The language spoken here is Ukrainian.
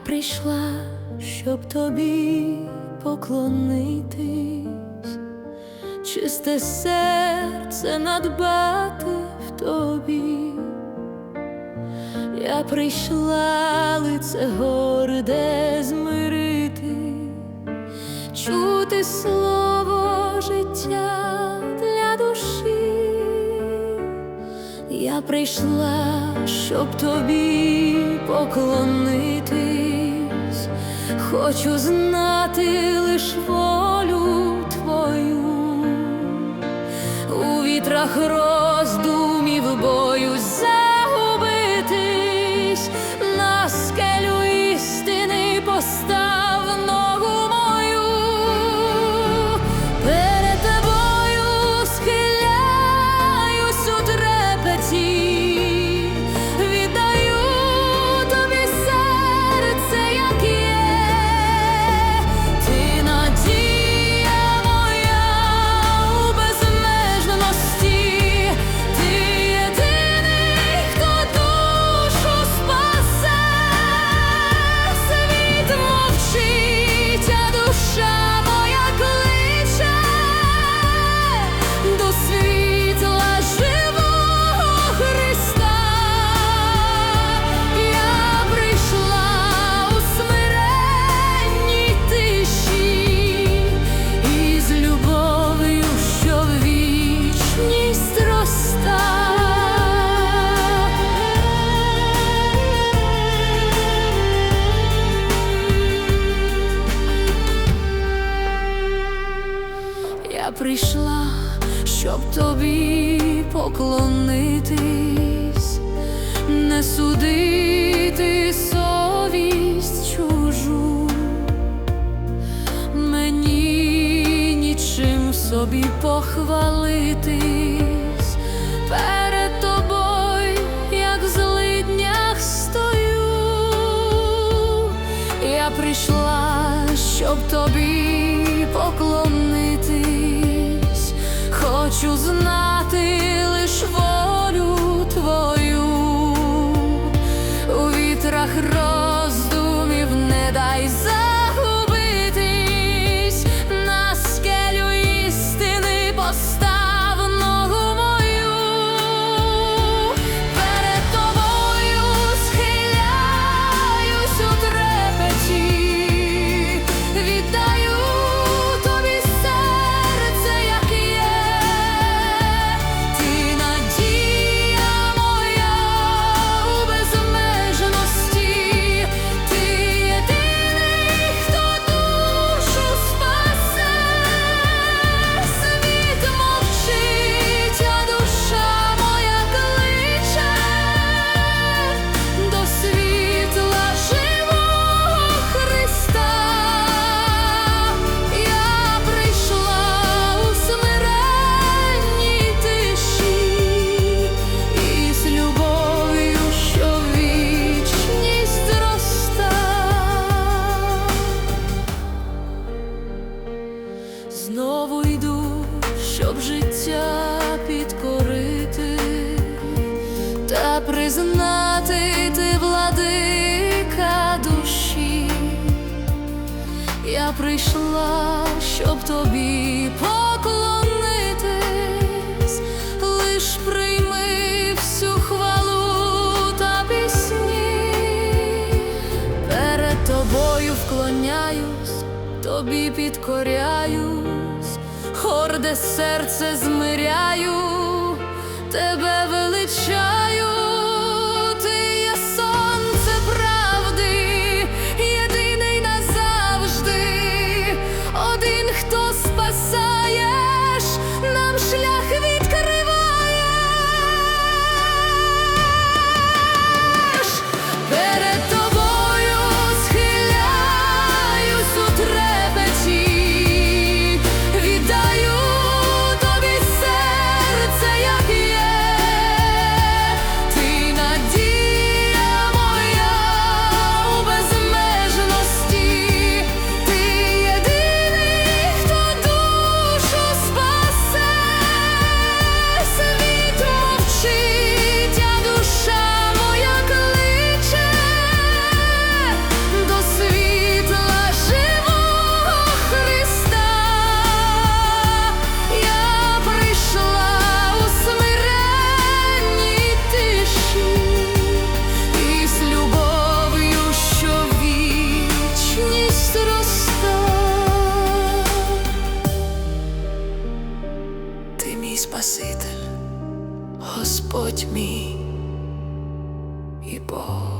прийшла, щоб тобі поклонитись, чисте серце надбати в тобі. Я прийшла лице горде змирити, чути слово життя для душі. Я прийшла, щоб тобі поклонитись, хочу знати лиш волю твою, у вітрах роздумів Прийшла, щоб тобі поклонитись, не судити совість чужу, мені нічим собі похвалитись, перед тобою, як в стою. Я прийшла, щоб тобі щоб підкорити та признати ти владика душі. Я прийшла, щоб тобі поклонитись, лиш прийми всю хвалу та пісні, перед тобою вклоняюсь, тобі підкоряюсь, горде серце змиряю, тебе величаю, Господь мій і Бог.